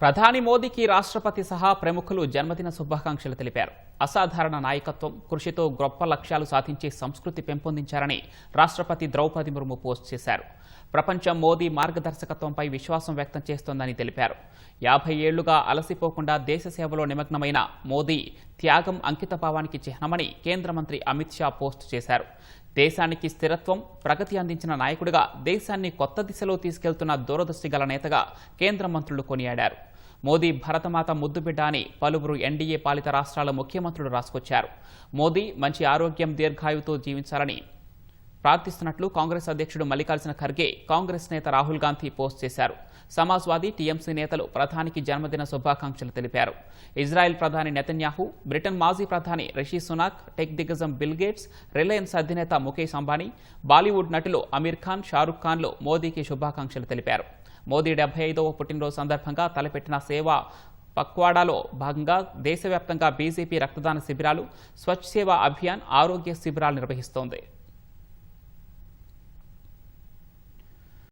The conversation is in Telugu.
ప్రధాని మోదీకి రాష్ట్రపతి సహా ప్రముఖులు జన్మదిన శుభాకాంక్షలు తెలిపారు. అసాధారణ నాయకత్వం కృషితో గొప్ప లక్ష్యాలు సాధించే సంస్కృతి పెంపొందించారని రాష్ట్రపతి ద్రౌపది ముర్ము పోస్ట్ చేశారు. ప్రపంచం మోదీ మార్గదర్శకత్వంపై విశ్వాసం వ్యక్తం చేస్తోందని తెలిపారు. యాభై ఏళ్ళుగా అలసిపోకుండా దేశ సేవలో నిమగ్నమైన మోదీ త్యాగం అంకితభావానికి చిహ్నమని కేంద్ర మంత్రి అమిత్ షా పోస్ట్ చేశారు. దేశానికి స్థిరత్వం ప్రగతి అందించిన నాయకుడిగా దేశాన్ని కొత్త దిశలో తీసుకెళ్తున్న దూరదృష్టి గల నేతగా కేంద్ర మంత్రులు కొనియాడారు. మోదీ భరతమాత ముద్దుబిడ్డ అని పలువురు ఎన్డీఏ పాలిత రాష్ట్రాల ముఖ్యమంత్రులు రాసుకొచ్చారు. మోదీ మంచి ఆరోగ్యం దీర్ఘాయువుతో జీవించాలని ప్రార్థిస్తున్నట్లు కాంగ్రెస్ అధ్యక్షుడు మల్లికార్జున ఖర్గే కాంగ్రెస్ నేత రాహుల్ గాంధీ పోస్ట్ చేశారు. సమాజ్వాదీ టీఎంసీ నేతలు ప్రధానికి జన్మదిన శుభాకాంక్షలు తెలిపారు. ఇజ్రాయెల్ ప్రధాని నెతన్యాహు బ్రిటన్ మాజీ ప్రధాని రిషి సునాక్ టెక్ దిగ్గజం బిల్ గేట్స్ రిలయన్స్ అధినేత ముఖేష్ అంబానీ బాలీవుడ్ నటులు అమీర్ ఖాన్ షారుఖ్ ఖాన్లు మోదీకి శుభాకాంక్షలు తెలిపారు. మోదీ డెబ్బై ఐదవ పుట్టినరోజు సందర్భంగా తలపెట్టిన సేవ పక్వాడాలో భాగంగా దేశవ్యాప్తంగా బీజేపీ రక్తదాన శిబిరాలు స్వచ్ఛ సేవ అభియాన్ ఆరోగ్య శిబిరాలు నిర్వహిస్తోంది.